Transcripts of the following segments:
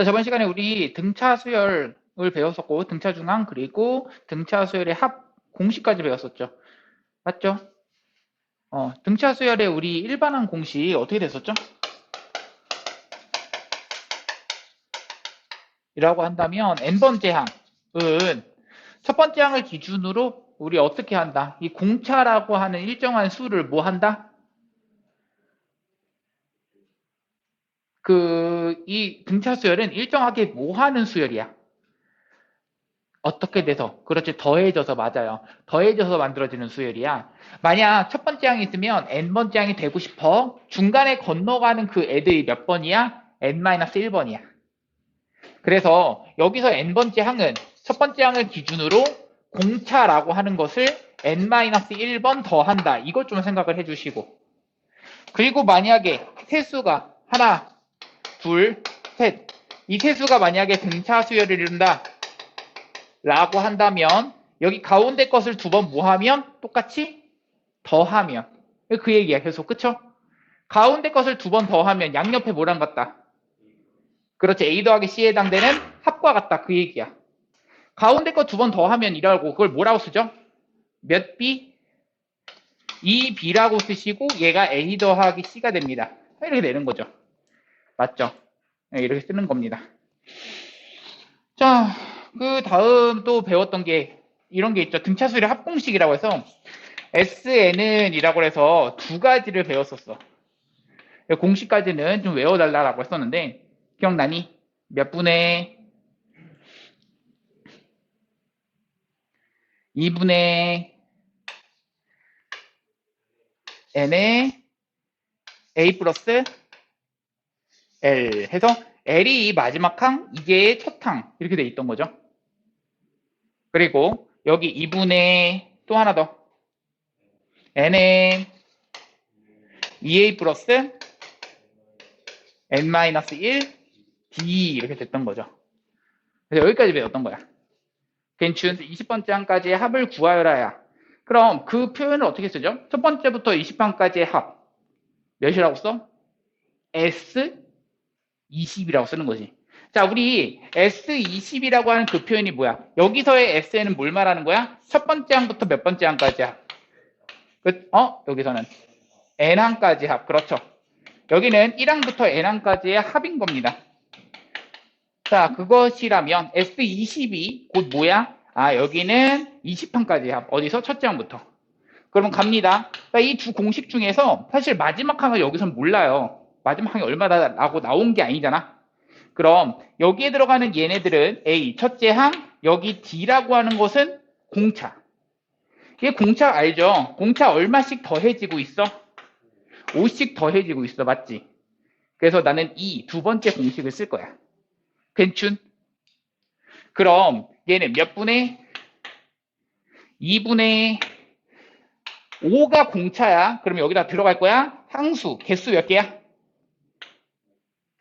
자, 저번 시간에 우리 등차 수열을 배웠었고, 등차 중앙, 그리고 등차 수열의 합 공식까지 배웠었죠. 맞죠? 어, 등차 수열의 우리 일반항 공식 어떻게 됐었죠? 이라고 한다면 n번째 항은 첫 번째 항을 기준으로 우리 어떻게 한다? 이 공차라고 하는 일정한 수를 뭐 한다? 그, 이 등차 수열은 일정하게 뭐 하는 수열이야? 어떻게 돼서? 그렇지, 더해져서 맞아요. 더해져서 만들어지는 수열이야. 만약 첫 번째 항이 있으면 n번째 항이 되고 싶어. 중간에 건너가는 그 애들이 몇 번이야? n-1번이야. 그래서 여기서 n번째 항은 첫 번째 항을 기준으로 공차라고 하는 것을 n-1번 더한다. 이것 좀 생각을 해주시고. 그리고 만약에 세수가 하나, 둘, 셋. 이 세수가 만약에 등차 수열을 이룬다. 라고 한다면 여기 가운데 것을 두 번 뭐하면 똑같이 더하면 그 얘기야 계속 그쵸? 가운데 것을 두 번 더하면 양옆에 뭐랑 같다? 그렇지 A 더하기 C에 해당되는 합과 같다 그 얘기야 가운데 거 두 번 더하면 이라고 그걸 뭐라고 쓰죠? 몇 B? 2B라고 쓰시고 얘가 A 더하기 C가 됩니다 이렇게 되는 거죠 맞죠? 네, 이렇게 쓰는 겁니다 자 그 다음 또 배웠던 게 이런 게 있죠. 등차수의 합공식이라고 해서 SN은 이라고 해서 두 가지를 배웠었어. 공식까지는 좀 외워달라고 했었는데 기억나니? 몇 분의 2분의 n의 a 플러스 l 해서 L이 이 마지막 항, 이게 첫항 이렇게 돼 있던 거죠. 그리고 여기 2분의 또 하나 더 n의 2a 플러스 n-1 d 이렇게 됐던 거죠. 그래서 여기까지 배웠던 거야. 괜춘 20번째 항까지의 합을 구하여라야. 그럼 그 표현을 어떻게 쓰죠? 첫 번째부터 20항까지의 합. 몇이라고 써? S 20이라고 쓰는 거지. 자, 우리 S20이라고 하는 그 표현이 뭐야? 여기서의 S는 뭘 말하는 거야? 첫 번째 항부터 몇 번째 항까지야? 그, 어? 여기서는 N항까지 합. 그렇죠. 여기는 1항부터 N항까지의 합인 겁니다. 자, 그것이라면 S20이 곧 뭐야? 아, 여기는 20항까지 합. 어디서? 첫째 항부터. 그러면 갑니다. 이 두 공식 중에서 사실 마지막 항을 여기선 몰라요. 마지막 항이 얼마다라고 나온 게 아니잖아. 그럼 여기에 들어가는 얘네들은 A 첫째 항 여기 D라고 하는 것은 공차. 이게 공차 알죠? 공차 얼마씩 더해지고 있어? 5씩 더해지고 있어. 맞지? 그래서 나는 이 두 번째 공식을 쓸 거야. 괜춘? 그럼 얘는 몇 분의 2분의 5가 공차야. 그럼 여기다 들어갈 거야. 항수 개수 몇 개야?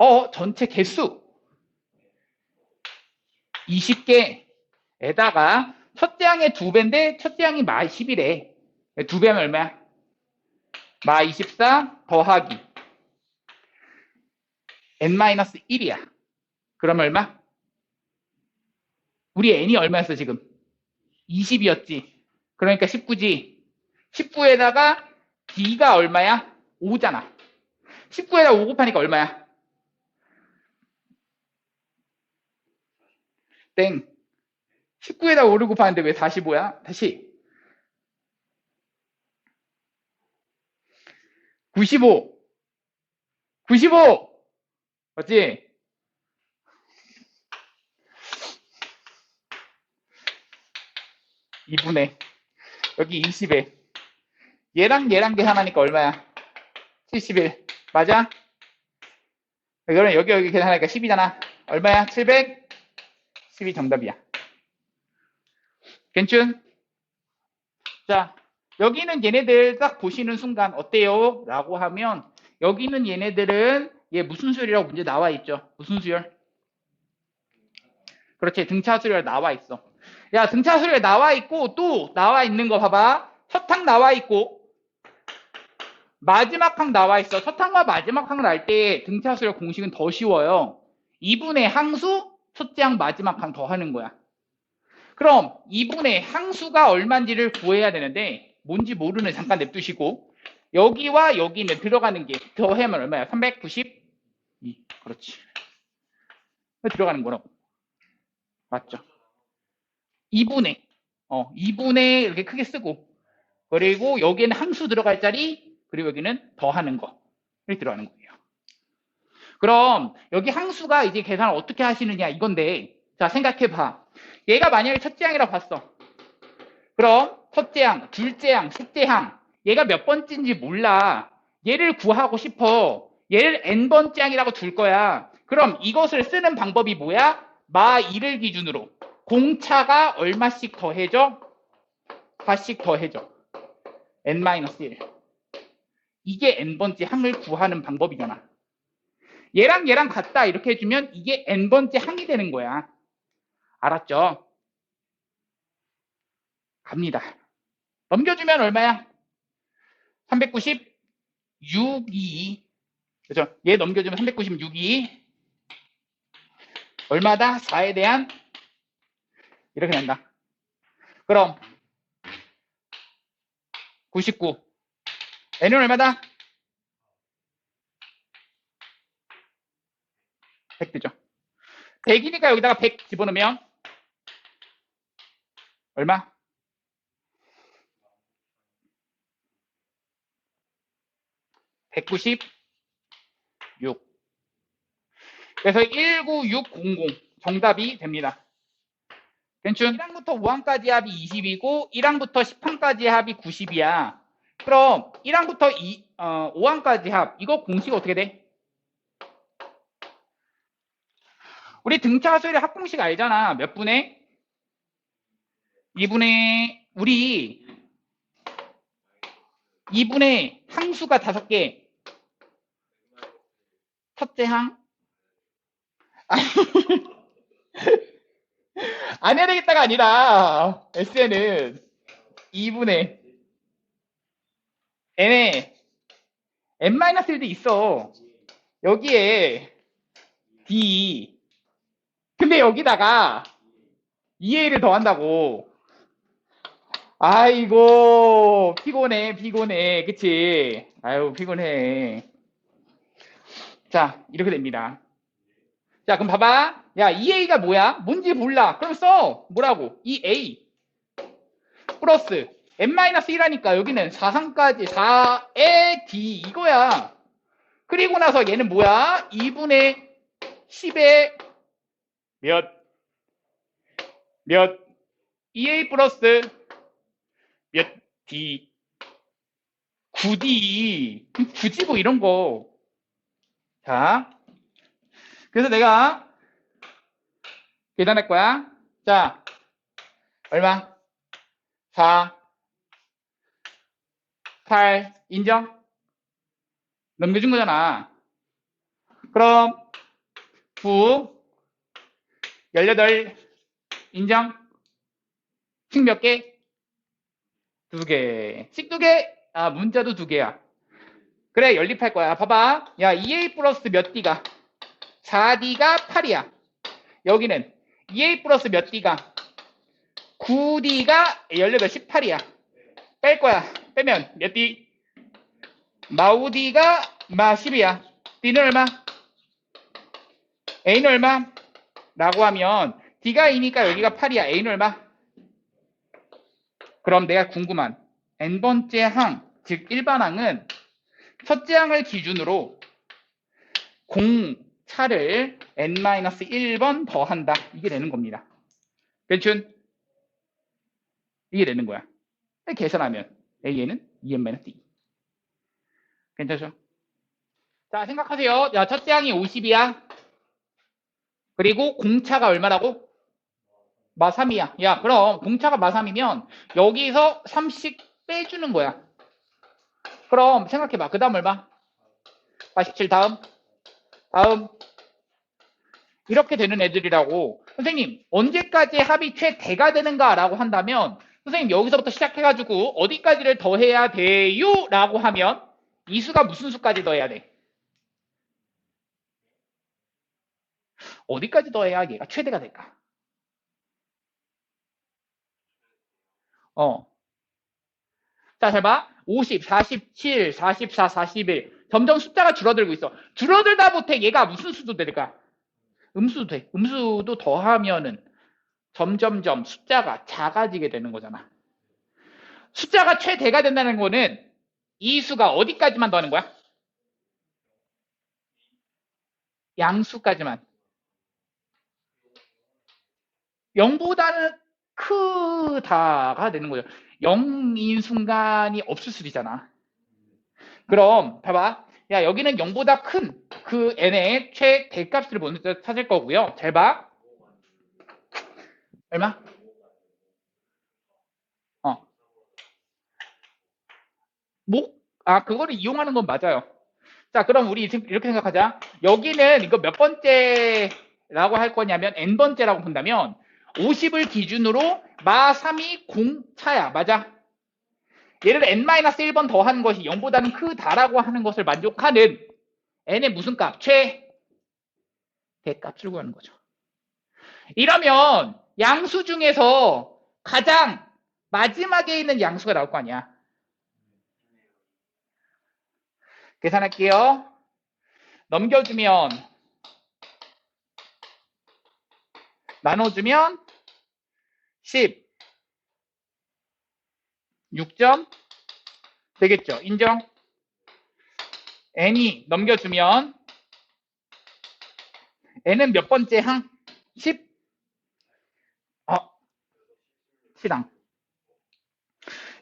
어, 전체 개수 20개에다가 첫째 항의 두 배인데 첫째 항이 마 10이래. 두 배면 얼마야? 마 24 더하기 n-1이야. 그럼 얼마? 우리 n이 얼마였어 지금? 20이었지. 그러니까 19지. 19에다가 d가 얼마야? 5잖아. 19에다가 5 곱하니까 얼마야? 땡. 19에다 5를 곱하는데 왜 45야? 다시. 95. 95! 맞지? 이분의 여기 20에 얘랑 얘랑 계산하니까 얼마야? 71 맞아? 그러면 여기 여기 계산하니까 10이잖아 얼마야? 700 10이 정답이야. 괜춘? 자, 여기는 얘네들 딱 보시는 순간 어때요? 라고 하면 여기는 얘네들은 얘 무슨 수열이라고 문제 나와 있죠? 무슨 수열? 그렇지, 등차 수열 나와 있어. 야, 등차 수열 나와 있고 또 나와 있는 거 봐봐. 첫 항 나와 있고 마지막 항 나와 있어. 첫 항과 마지막 항날때 등차 수열 공식은 더 쉬워요. 2분의 항수 첫째 항 마지막 항 더하는 거야. 그럼 2분의 항수가 얼마인지를 구해야 되는데 뭔지 모르는 잠깐 냅두시고 여기와 여기는 들어가는 게 더하면 얼마야? 392. 그렇지. 들어가는 거라고. 맞죠? 2분의 어 2분의 이렇게 크게 쓰고 그리고 여기에는 항수 들어갈 자리 그리고 여기는 더하는 거 이렇게 들어가는 거예요. 그럼 여기 항수가 이제 계산을 어떻게 하시느냐 이건데 자 생각해봐. 얘가 만약에 첫째 항이라고 봤어. 그럼 첫째 항, 둘째 항, 셋째 항 얘가 몇 번째인지 몰라. 얘를 구하고 싶어. 얘를 n번째 항이라고 둘 거야. 그럼 이것을 쓰는 방법이 뭐야? 마 2를 기준으로 공차가 얼마씩 더해져? 4씩 더해져. n-1. 이게 n번째 항을 구하는 방법이잖아. 얘랑 얘랑 같다 이렇게 해주면 이게 n번째 항이 되는 거야. 알았죠? 갑니다. 넘겨주면 얼마야? 396이 그죠? 얘 넘겨주면 396이 얼마다? 4에 대한 이렇게 된다. 그럼 99 n은 얼마다? 100 되죠. 100이니까 여기다가 100 집어넣으면 얼마? 196. 그래서 19600 정답이 됩니다. 괜춘 1항부터 5항까지 합이 20이고 1항부터 10항까지 합이 90이야. 그럼 1항부터 2, 어, 5항까지 합 이거 공식 어떻게 돼? 우리 등차 수열의 합공식 알잖아. 몇 분의? 2분의 우리 2분의 항수가 5개. 첫째 항. 안 해야 되겠다가 아니라 SN은 2분의 n에 n-1도 있어. 여기에 d 근데 여기다가 2a를 더한다고. 아이고 피곤해 피곤해 그치? 아유 피곤해. 자 이렇게 됩니다. 자 그럼 봐봐. 야 2a가 뭐야? 뭔지 몰라. 그럼 써. 뭐라고? 2a 플러스 n-1하니까 여기는 4상까지 4의 d 이거야. 그리고 나서 얘는 뭐야? 2분의 10의 몇? 몇? 2a 플러스 몇 d? 9d. 굳이 뭐 이런 거. 자. 그래서 내가 계산할 거야. 자. 얼마? 4. 8. 인정? 넘겨준 거잖아. 그럼 9. 18 인정? 식 몇 개? 두 개. 식 두 개? 아, 문자도 두 개야. 그래, 연립할 거야. 봐봐. 야, 2a 플러스 몇 d가? 4d가 8이야. 여기는 2a 플러스 몇 d가? 9d가 18, 18이야. 뺄 거야. 빼면 몇 d? 마우 d가 마 10이야. d는 얼마? a는 얼마? 라고 하면 D가 2니까 여기가 8이야. A는 얼마? 그럼 내가 궁금한 n번째 항, 즉 일반항은 첫째 항을 기준으로 공차를 n-1번 더한다. 이게 되는 겁니다. 괜춘? 이게 되는 거야. 계산하면 A에는 2n-2. 괜찮죠? 자, 생각하세요. 야, 첫째 항이 50이야. 그리고 공차가 얼마라고? 마3이야. 야, 그럼 공차가 마3이면 여기서 3씩 빼주는 거야. 그럼 생각해봐. 그 다음 얼마? 87 다음? 다음? 이렇게 되는 애들이라고. 선생님, 언제까지 합이 최대가 되는가? 라고 한다면 선생님 여기서부터 시작해가지고 어디까지를 더해야 돼요? 라고 하면 이 수가 무슨 수까지 더해야 돼? 어디까지 더 해야 얘가 최대가 될까? 어. 자, 잘 봐. 50, 47, 44, 41. 점점 숫자가 줄어들고 있어. 줄어들다 못해 얘가 무슨 수도 될까? 음수도 돼. 음수도 더하면은 점점점 숫자가 작아지게 되는 거잖아. 숫자가 최대가 된다는 거는 이 수가 어디까지만 더하는 거야? 양수까지만. 0보다는 크다가 되는 거죠. 0인 순간이 없을 수도 있잖아. 그럼 봐봐. 야 여기는 0보다 큰 그 n의 최대값을 먼저 찾을 거고요. 잘 봐. 얼마? 어. 뭐? 아 그거를 이용하는 건 맞아요. 자 그럼 우리 이렇게 생각하자. 여기는 이거 몇 번째라고 할 거냐면 n번째라고 본다면 50을 기준으로 마 3이 공차야. 맞아? 얘를 n-1번 더하는 것이 0보다는 크다라고 하는 것을 만족하는 n의 무슨 값? 최 대값을 구하는 거죠. 이러면 양수 중에서 가장 마지막에 있는 양수가 나올 거 아니야. 계산할게요. 넘겨주면 나눠주면 10 6점 되겠죠. 인정? n이 넘겨주면 n은 몇 번째 항? 10? 어, 시당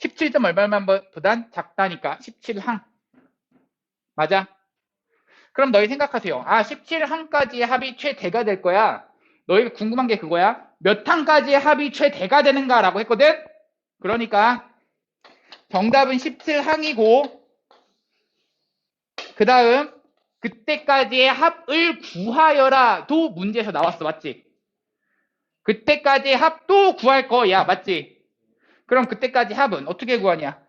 17점 얼마만 보단 작다니까 17항 맞아? 그럼 너희 생각하세요. 아 17항까지의 합이 최대가 될 거야. 너희가 궁금한 게 그거야. 몇 항까지의 합이 최대가 되는가 라고 했거든? 그러니까 정답은 17항이고 그 다음 그때까지의 합을 구하여라도 문제에서 나왔어 맞지? 그때까지의 합도 구할 거야 맞지? 그럼 그때까지 합은 어떻게 구하냐?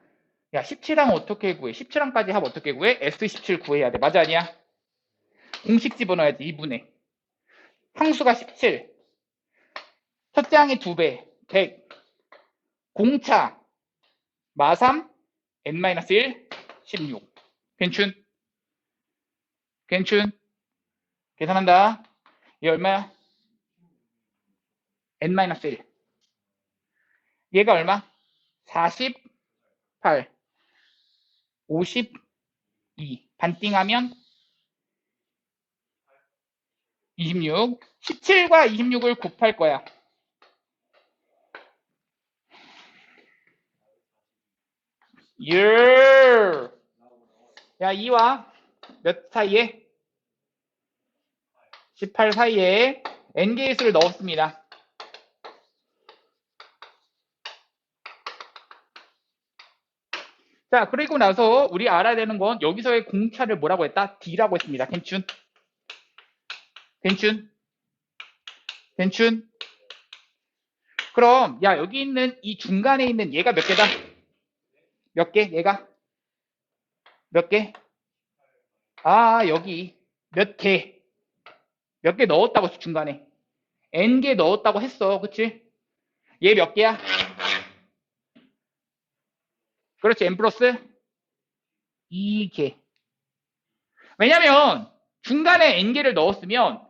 야 17항 어떻게 구해? 17항까지 합 어떻게 구해? S17 구해야 돼 맞아 아니야? 공식 집어넣어야지 2분의 항수가 17 첫째 항의 2배 100 공차 마3 n-1 16 괜춘? 괜춘? 계산한다. 얘 얼마야? n-1 얘가 얼마? 48 52 반띵하면 26 17과 26을 곱할 거야 예. 야, 2와 몇 사이에? 18 사이에 n게이트를 넣었습니다. 자, 그리고 나서 우리 알아야 되는 건 여기서의 공차를 뭐라고 했다? D라고 했습니다. 괜춘? 괜춘? 괜춘? 그럼 야, 여기 있는 이 중간에 있는 얘가 몇 개다? 몇 개? 얘가? 몇 개? 아, 여기 몇 개? 몇 개 넣었다고 중간에. n개 넣었다고 했어. 그치? 얘 몇 개야? 그렇지. n 플러스 2개. 왜냐면 중간에 n개를 넣었으면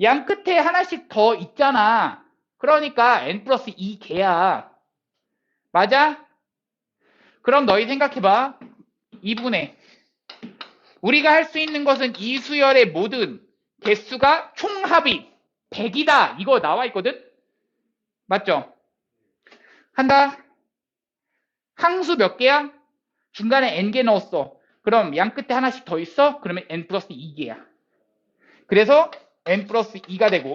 양 끝에 하나씩 더 있잖아. 그러니까 n 플러스 2 개야. 맞아? 그럼 너희 생각해봐. 2분의 우리가 할 수 있는 것은 이 수열의 모든 개수가 총합이 100이다. 이거 나와 있거든? 맞죠? 한다. 항수 몇 개야? 중간에 n개 넣었어. 그럼 양 끝에 하나씩 더 있어? 그러면 n 플러스 2개야. 그래서 n 플러스 2가 되고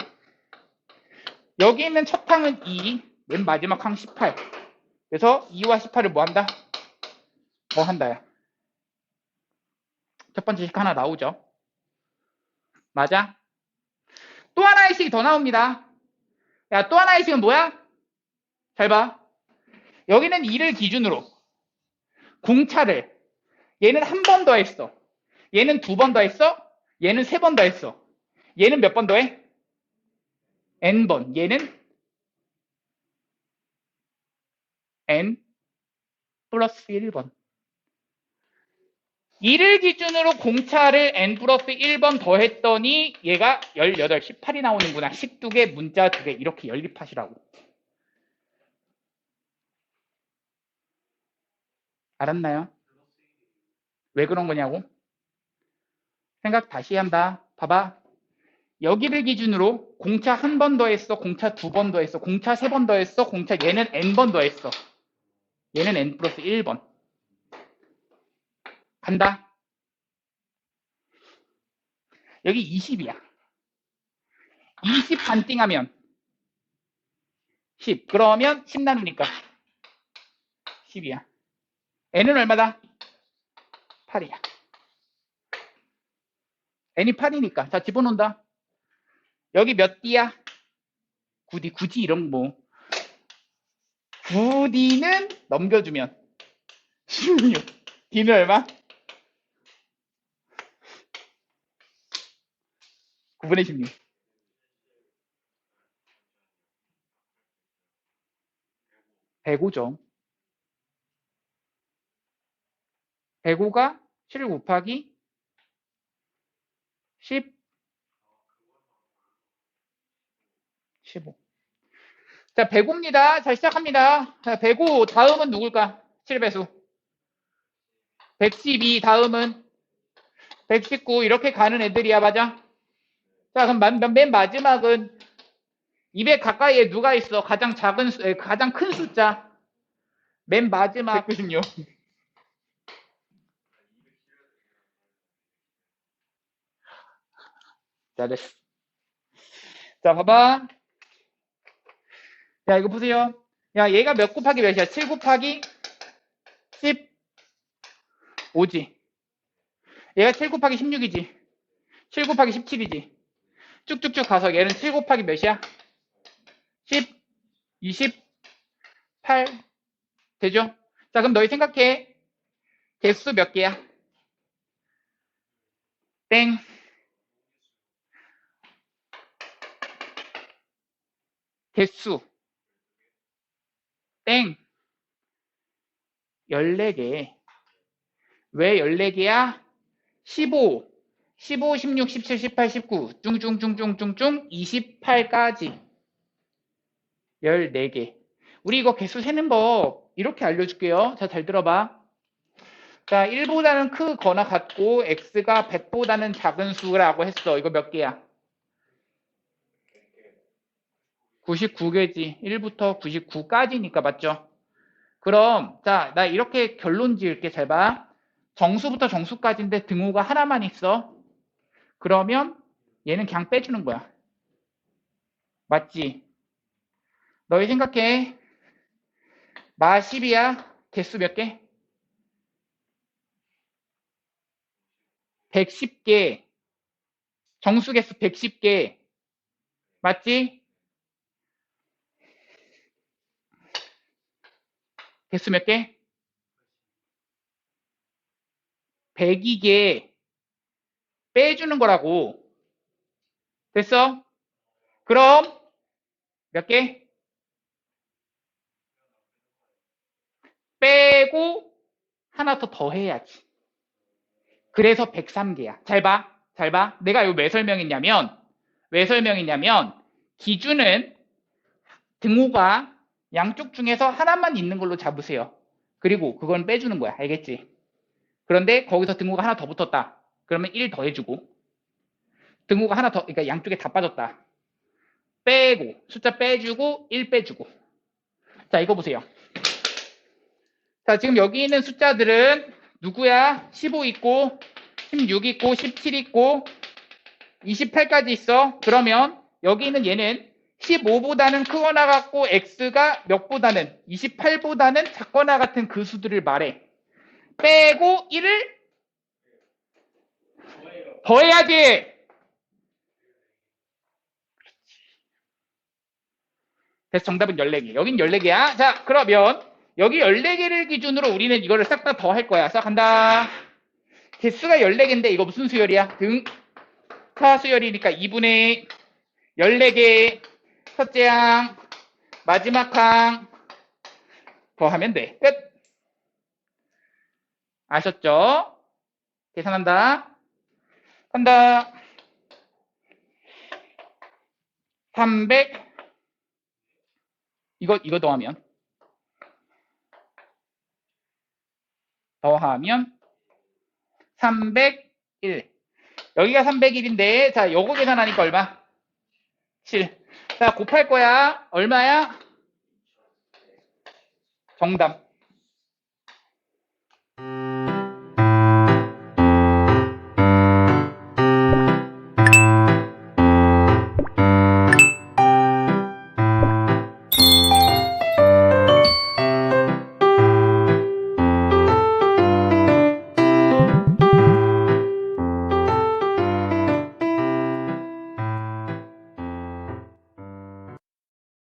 여기 있는 첫 항은 2, 맨 마지막 항 18. 그래서 2와 18을 뭐 한다? 뭐 한다야. 첫 번째 식 하나 나오죠. 맞아? 또 하나의 식이 더 나옵니다. 야, 또 하나의 식은 뭐야? 잘 봐. 여기는 2를 기준으로 공차를 얘는 한 번 더 했어. 얘는 두 번 더 했어. 얘는 세 번 더 했어. 얘는 몇 번 더 해? n번. 얘는 n 플러스 1번. 이를 기준으로 공차를 n 플러스 1번 더했더니 얘가 18, 18이 나오는구나. 12개, 문자 2개 이렇게 연립하시라고. 알았나요? 왜 그런 거냐고? 생각 다시 한다. 봐봐. 여기를 기준으로 공차 한 번 더 했어. 공차 두 번 더 했어. 공차 세 번 더 했어. 공차 얘는 n번 더 했어. 얘는 n 플러스 1번. 간다. 여기 20이야. 20 반띵하면 10. 그러면 10 나누니까 10이야. n은 얼마다? 8이야. n이 8이니까. 자, 집어넣는다. 여기 몇 D야? 9D. 굳이 이런 뭐. 9D는 넘겨주면 16. D는 얼마? 9분의 16. 배고죠. 배고가 7 곱하기 10, 15. 자, 배고입니다. 자, 시작합니다. 자, 배고 다음은 누굴까? 7배수. 112 다음은 119 이렇게 가는 애들이야, 맞아? 자, 그럼 맨, 맨 마지막은 200 가까이에 누가 있어? 가장 작은, 수, 에, 가장 큰 숫자. 맨 마지막. 196. 잘했어. 자, 봐봐. 야, 이거 보세요. 야, 얘가 몇 곱하기 몇이야? 7 곱하기 10. 5지. 얘가 7 곱하기 16이지. 7 곱하기 17이지. 쭉쭉쭉 가서 얘는 7 곱하기 몇이야? 10, 20, 8. 되죠? 자, 그럼 너희 생각해. 개수 몇 개야? 땡. 개수. 땡. 14개. 왜 14개야? 15, 15, 16, 17, 18, 19, 쭝쭝쭝쭝쭝쭝 28까지 14개. 우리 이거 개수 세는 법 이렇게 알려줄게요. 자, 잘 들어봐. 자, 1보다는 크거나 같고 x가 100보다는 작은 수라고 했어. 이거 몇 개야? 99개지. 1부터 99까지니까 맞죠? 그럼 자, 나 이렇게 결론 지을게. 잘 봐. 정수부터 정수까지인데 등호가 하나만 있어. 그러면 얘는 그냥 빼주는 거야. 맞지? 너희 생각해. 마 10이야. 개수 몇 개? 110개. 정수 개수 110개. 맞지? 개수 몇 개? 102개 빼주는 거라고. 됐어? 그럼 몇 개? 빼고 하나 더 더해야지. 그래서 103개야. 잘 봐. 잘 봐. 내가 이거 왜 설명했냐면 왜 설명했냐면 기준은 등호가 양쪽 중에서 하나만 있는 걸로 잡으세요. 그리고 그건 빼주는 거야. 알겠지? 그런데 거기서 등호가 하나 더 붙었다. 그러면 1 더해주고 등호가 하나 더 그러니까 양쪽에 다 빠졌다. 빼고 숫자 빼주고 1 빼주고 자 이거 보세요. 자 지금 여기 있는 숫자들은 누구야? 15 있고 16 있고 17 있고 28까지 있어. 그러면 여기 있는 얘는 15보다는 크거나 같고 x가 몇보다는 28보다는 작거나 같은 그 수들을 말해. 빼고 1을 더해야지. 그래서 정답은 14개. 여긴 14개야. 자, 그러면 여기 14개를 기준으로 우리는 이거를 싹 다 더할 거야. 싹 간다. 개수가 14개인데 이거 무슨 수열이야? 등, 차 수열이니까 2분의 14개 첫째 항, 마지막 항 더하면 돼. 끝. 아셨죠? 계산한다. 간다. 300 이거 이거 더하면 더하면 301 여기가 301인데 자 요거 계산하니까 얼마? 7. 자 곱할 거야. 얼마야? 정답.